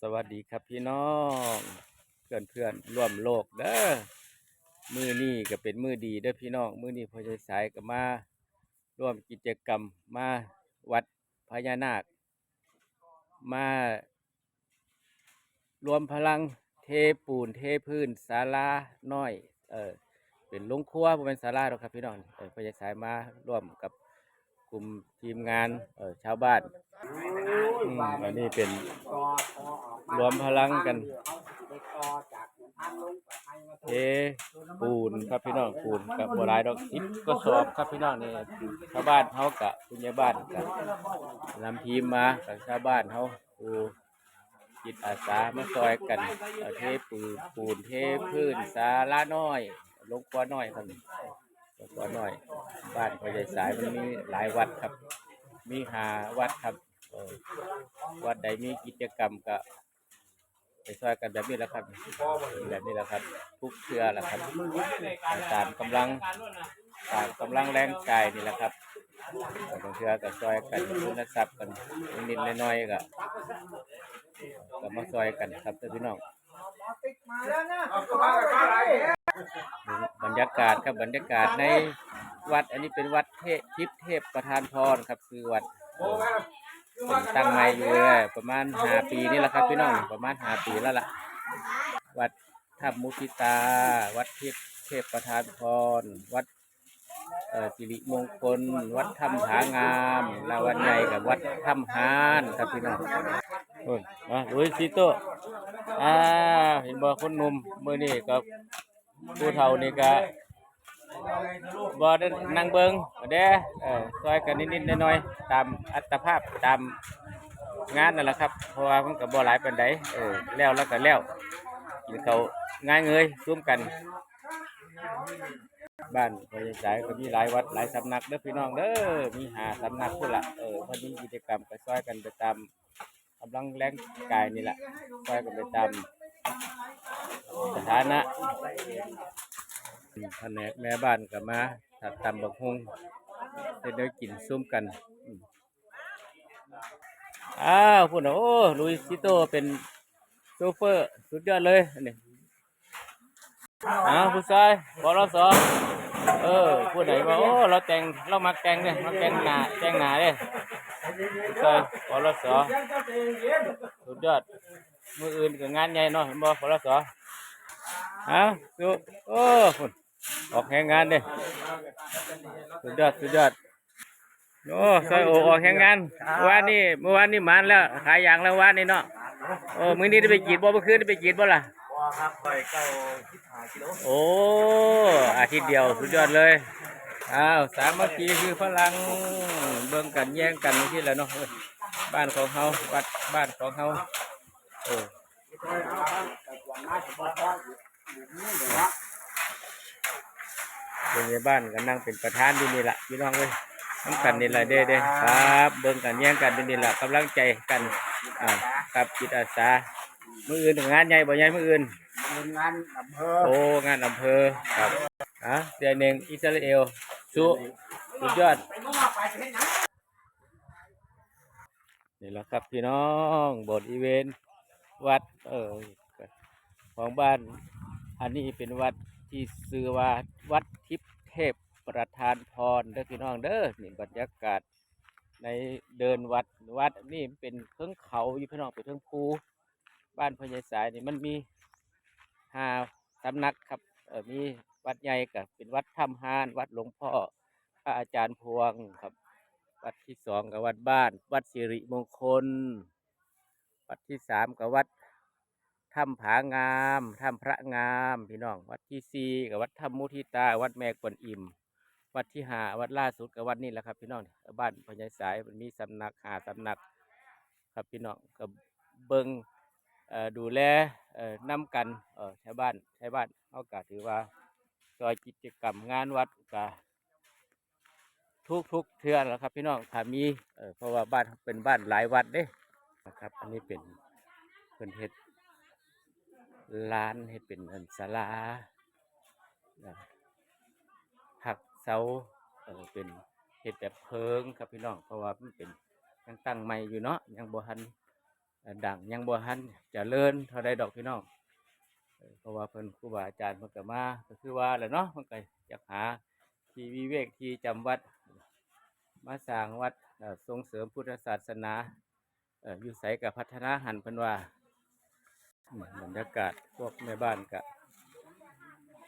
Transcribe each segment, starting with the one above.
สวัสดีครับพี่น้องเพื่อนเพื่อนๆร่วมโลกเด้อมือนี้ก็เป็นมือดีเด้อพี่น้องมือนี้พอใจสายก็มา ร่วมกิจกรรมมาวัดพญานาค มารวมพลังเทปูนเทพื้นศาลาน้อยเออเป็นลุงครัวบ่เป็นศาลาหรอกครับพี่น้องเออพอใจสายมาร่วมกับ กลุ่มทีมงานเออชาวบ้านอืมอันนี้เป็นรวมพลังกันเทปูนครับพี่น้องปูนกับโบราณดอกทิพก็สอบครับพี่น้องนี่ชาวบ้านเขากะคุณยายบ้านกับนำทีมมากับชาวบ้านเขาปูจิตอาสามาซอยกันเอาเทปูนปูนเทพื้นสาลาน้อยลงกว่าน้อยครับ ลงกว่าน้อย บ้านพอใหญ่สายมันมีหลายวัดครับ มีหาวัดครับวัดใดมีกิจกรรมก็ไปช่วยกันแบบนี้แหละครับ แบบนี้แหละครับ ทุกเชือแหละครับตามกำลังตามกำลังแรงกายนี่แหละครับบางเชือก็ช่วยกันทุนทรัพย์กันนิดๆน้อยๆก็ก็มาช่วยกันครับเตือนพี่น้อง บรรยากาศครับบรรยากาศในวัดอันนี้เป็นวัดเทพทิพย์เทพประธานพรครับ คือวัดผมตั้งใหม่อยู่เลยประมาณหาปีนี่แหละครับพี่น้องประมาณหาปีแล้วล่ะ วัดถ้ำมุทิตา วัดเทพเทพประธานพร วัดสิริมงคล วัดถ้ำผางามและวัดใหญ่กับวัดถ้ำฮานครับพี่น้องโอ้ยมาลุยซิโตอ่าเห็นบ่คนหนุ่มมือนี่กับ ผู้เฒ่านี่ก็บ่ได้นั่งเบิงเด้อเออซอยกันนิดๆหน่อยๆตามอัตภาพตามงานนั่นแหละครับเพราะว่ามันก็บ่หลายปานใดเออแล้วแล้วก็แล้วกินเขาง่ายเงยซุ่มกัน บ้านพญาสายก็มีหลายวัดหลายสำนักเด้อพี่น้องเด้อมีหาสำนักพุ่นละเออพอมีกิจกรรมก็ซอยกันไปตามกำลังแรงกายนี่แหละซอยกันไปตาม สถานะแผนกแม่บ้านก็มาถัดตำบักฮุงเดี๋ยวกินซุ่มกัน อ้าวพุ่นะโอ้ลุยซิโตเป็นโชเฟอร์สุดยอดเลยนนี้อ้าวผู้ชายบอลสอเออผู้ใดว่าโอ้เราแต่งเรามักแต่งเนี่ยมักแต่งหน้าแต่งหน้าเด้ผู้ชายบอลสอสุดยอด มืออื่นก็งานใหญ่เนาะเห็นบ่บอลสออ้าวสุโอ้คุณออกแข่งงานเด้สุดยอดสุดยอดโอ้ซอยโอออกแข่งงานวานนี้เมื่อวานนี้มันแล้วขายยางแล้ววานนี้เนาะโอ้มื้อนี้ได้ไปกีดบ่เมื่อคืนได้ไปกีดบ่ล่ะบ่ครับไปเก้าสิบห้ากิโลโอ้อาทิตย์เดียวสุดยอดเลยอ้าวสามัคคีคือพลังเบิ่งกันแย่งกันที่แหละเนาะบ้านของเฮาวัดบ้านของเฮา โอ้เบิ่งในบ้านก็นั่งเป็นประธานอยู่นี่แหละพี่น้องเอ้ยทั้งกันนี่แหละเด้เด้ครับ เบิ่งกันแย่งกันอยู่นี่แหละกำลังใจกันอ่ากับจิตอาสามืออื่นงานใหญ่บ่ใหญ่มืออื่นเป็นงานอำเภอโอ้งานอำเภอครับอะเดือนหนึ่งอิสราเอลสุสุดยอดนี่แหละครับพี่น้องโบทอีเวนต์ วัด เออ ของบ้าน อันนี้เป็นวัดที่ชื่อว่าวัดทิพเทพประธานพรเด้อพี่น้องเด้อนี่บรรยากาศในเดินวัดวัดนี่เป็นเครื่องเขาอยู่พี่น้องเป็นเครื่องภูบ้านพญาสายนี่มันมีหาสำนักครับเออมีวัดใหญ่กับเป็นวัดถ้ำฮาน วัดหลวงพ่อพระอาจารย์พวงครับ วัดที่สองกับวัดบ้าน วัดสิริมงคล วัดที่สามกับวัด ถ้ำผางามถ้ำพระงามพี่น้อง วัดที่สี่กับวัดถ้ำมุทิตา วัดแม่กวนอิ่ม วัดที่หาวัดล่าสุดกับวัดนี่แหละครับ พี่น้องบ้านพญายสายมันมีสำนักหาสำนัก ครับพี่น้องกับเบิงเอ่อดูแลเอ่อนำกันเอ่อชาวบ้านชาวบ้านเขาก็ถือว่าซอยกิจกรรมงานวัดก็ทุกทุกเทือนแล้วครับ พี่น้องถ้ามีเพราะว่าบ้านเป็นบ้านหลายวัดเด้นะครับ อันนี้เป็นเป็นเฮ็ด ลานเฮ็ดเป็นอันศาลานะหักเสาเออเป็นเฮ็ดแบบเพิงครับพี่น้อง เพราะว่ามันเป็นยังตั้งใหม่อยู่เนาะยังบ่ทันดังยังบ่ทันจะเลินเท่าใดดอกพี่น้องเพราะว่าเพิ่นครูบาอาจารย์เพิ่นก็มาก็คือว่าแหละเนาะเพิ่นก็อยากหาที่วิเวกที่จำวัด มาสร้างวัดส่งเสริมพุทธศาสนาอยู่ไสกับพัฒนาหันเพิ่นว่า บรรยากาศพวกแม่บ้านก็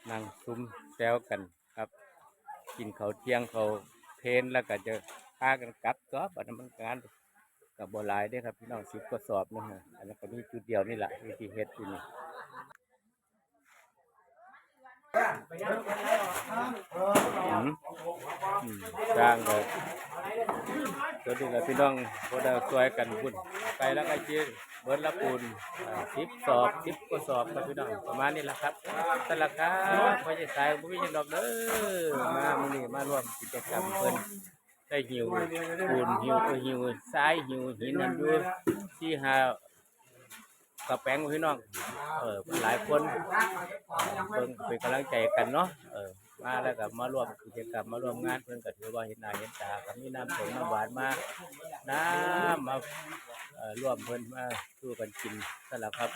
นั่งซุ้มแซวกันครับ กินเขาเที่ยงเขาเพนแล้วก็จะพากันกลับก็บัดนั้นมันงานกับบัวลายเด้ครับพี่น้องสิบกระสอบนะฮะอันนั้นก็มีจุดเดียวนี่แหละวิธีเฮ็ดอยู่นี่สร้างเลย ตัวนี้แหละพี่น้องพอได้ช่วยกันพุ่นไปแล้วก็เจีเบิร์ดละปูนทิปสอบทิปก็สอบครับพี่น้องประมาณนี้แหละครับสลักครับพอจะสายบุ้ยยังดอกเด้อมามื้อนี้มาร่วมกิจกรรมเพิ่นได้หิวปูนหิวก็หิวทรายหิวหินนั่นด้วยที่หา กระแป้งพี่น้อง เออหลายคนเพิ่นเป็นกำลังใจกันเนาะ เออ มาแล้วก็มาร่วมกิจกรรมมาร่วมงานเพิ่นก็ถือว่าเห็นหน้าเห็นตาก็มีน้ำสงน้ำหวานมาน้ำมาเอ่อร่วมเพิ่นมาสู้กันกินนั่นแหละครับ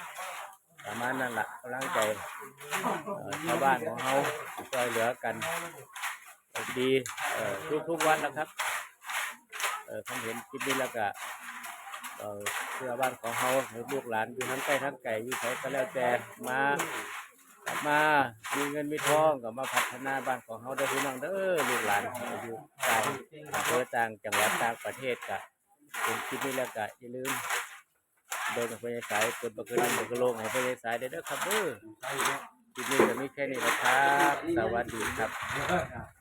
ประมาณนั้นละกำลังใจชาวบ้านของเขาช่วยเหลือกันดีเออทุกทุกวันนะครับเออผมเห็นคลิปนี้แล้วก็ เออเพื่อบ้านของเขาให้ลูกหลานอยู่ทั้งใกล้ทั้งไกลอยู่ไสก็แล้วแต่มากลับมามีเงินมีทองก็มาพัฒนาบ้านของเขาได้อพี่น้องเด้อลูกหลานอยู่ต่างอำเภอต่างจังหวัดต่างประเทศก็เป็นคลิปนี้แล้วก็อย่าลืมเดินกับพญาสายกดบักกระดิ่งบักระโลงให้พญาสายได้เด้อครับเด้อคลิปนี้ก็มีแค่นี้นะครับสวัสดีครับ